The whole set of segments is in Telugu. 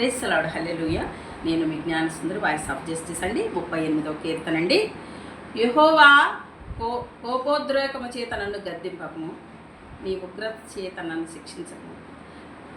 ప్రేసలాడు హల్లెలూయ. నేను మీ జ్ఞానసుందరి వాయిస్ ఆఫ్ జస్టిస్ అండి. ముప్పై ఎనిమిదవ కీర్తనండి. యహోవా కో కోపోద్రేకము చేత నన్ను గద్దింపకము నీ ఉగ్రత చేత నన్ను శిక్షించము.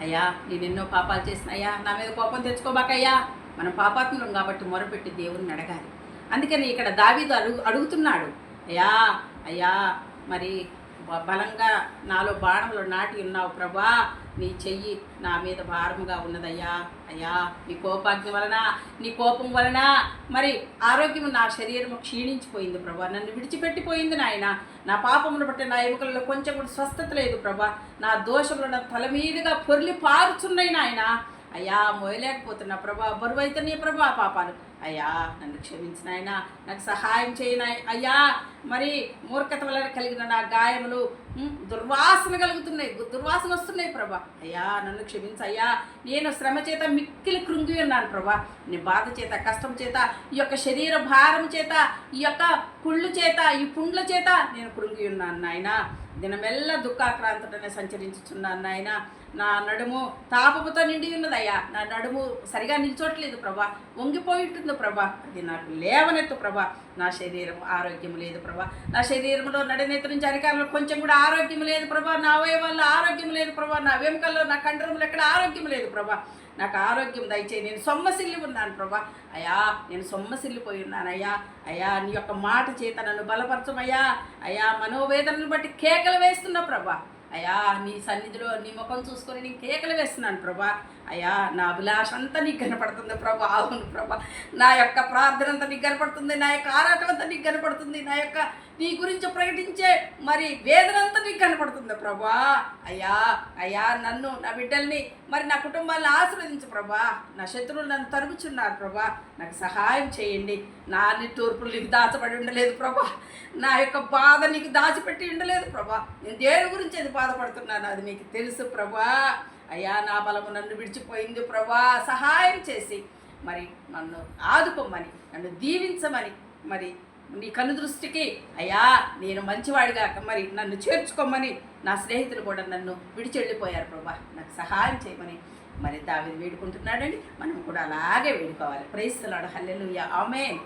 అయ్యా నేను ఎన్నో పాపాలు చేసిన అయ్యా నా మీద కోపం తెచ్చుకోబాకయ్యా. మనం పాపాత్ములం కాబట్టి మొరపెట్టి దేవుణ్ణి అడగాలి. అందుకని ఇక్కడ దావీదు అడుగు అడుగుతున్నాడు. అయ్యా అయ్యా మరి బలంగా నాలో బాణములు నాటి ఉన్నావు ప్రభా. నీ చెయ్యి నా మీద భారముగా ఉన్నదయ్యా. అయ్యా నీ కోపాగ్ని వలన నీ కోపం వలన మరి ఆరోగ్యం నా శరీరము క్షీణించిపోయింది ప్రభా. నన్ను విడిచిపెట్టిపోయింది నాయన. నా పాపమును బట్టి నా ఎముకలలో కొంచెం కూడా స్వస్థత లేదు ప్రభా. నా దోషములు నా తల మీదుగా పొర్లి పారుచున్నాయి నాయన. అయ్యా మోయలేకపోతున్నా ప్రభా బరువైతే నీ ప్రభా పాపాలు. అయ్యా నన్ను క్షమించిన ఆయన నాకు సహాయం చేయన అయ్యా మరి మూర్ఖత వలన కలిగిన నా గాయములు దుర్వాసన కలుగుతున్నాయి దుర్వాసన వస్తున్నాయి ప్రభా. అయ్యా నన్ను క్షమించయ్యా నేను శ్రమ చేత మిక్కిలి కృంగి ఉన్నాను ప్రభా. నీ బాధ చేత కష్టం చేత ఈ యొక్క శరీర భారం చేత ఈ యొక్క కుళ్ళు చేత ఈ పుండ్ల చేత నేను కృంగి ఉన్నాను నాయనా. దినమెల్ల దుఃఖాక్రాంతటనే సంచరించుచున్నాను నాయన. నా నడుము తాపముతో నిండి ఉన్నదయ్యా. నా నడుము సరిగా నిల్చోట్లేదు ప్రభా. వంగిపోయింటుంది ప్రభా. అది నాకు లేవనెత్తు ప్రభా. నా శరీరం ఆరోగ్యం లేదు ప్రభా. నా శరీరంలో నడినేత నుంచి అరికాలంలో కొంచెం కూడా ఆరోగ్యం లేదు ప్రభా. నా అవయవాల్లో ఆరోగ్యం లేదు ప్రభా. నా వెముకల్లో నా కండరంలో ఎక్కడ ఆరోగ్యం లేదు ప్రభా. నాకు ఆరోగ్యం దయచేయి. నేను సొమ్మసిల్లి ఉన్నాను ప్రభా. అయ్యా నేను సొమ్మసిల్లిపోయి ఉన్నాను అయ్యా. అయ్యా నీ యొక్క మాట చేత నన్ను బలపరచమయ్యా. అయ్యా మనోవేదనను బట్టి కేకలు వేస్తున్నా ప్రభా. అయ్యా నీ సన్నిధిలో నీ ముఖం చూసుకొని నేను కేకలు వేస్తున్నాను ప్రభా. అయ్యా నా అభిలాష అంతా నీకు కనపడుతుంది ప్రభా. అవును ప్రభా. నా యొక్క ప్రార్థన అంతా నీకు కనపడుతుంది. నా యొక్క ఆరాటం అంతా నీకు కనపడుతుంది. నా యొక్క నీ గురించి ప్రకటించే మరి వేదన అంతా నీకు కనపడుతుంది ప్రభా. అయ్యా అయ్యా నన్ను నా బిడ్డల్ని మరి నా కుటుంబాన్ని ఆశీర్వదించు ప్రభా. నా శత్రువులు నన్ను తరుగుచున్నారు ప్రభా. నాకు సహాయం చేయండి. నా తూర్పులు నీకు దాచబడి ఉండలేదు ప్రభా. నా యొక్క బాధ నీకు దాచిపెట్టి ఉండలేదు ప్రభా. నేను దేని గురించి అది బాధపడుతున్నాను. అది నీకు తెలుసు ప్రభా. అయ్యా నా బలము నన్ను విడిచిపోయింది ప్రభా. సహాయం చేసి మరి నన్ను ఆదుకోమని నన్ను దీవించమని మరి నీ కను దృష్టికి అయ్యా నేను మంచివాడిగా మరి నన్ను చేర్చుకోమని నా స్నేహితులు కూడా నన్ను విడిచెళ్ళిపోయారు ప్రభా. నాకు సహాయం చేయమని మరి దావిని వేడుకుంటున్నాడండి. మనం కూడా అలాగే వేడుకోవాలి. ప్రైస్తలాడు హల్లెలు ఆమె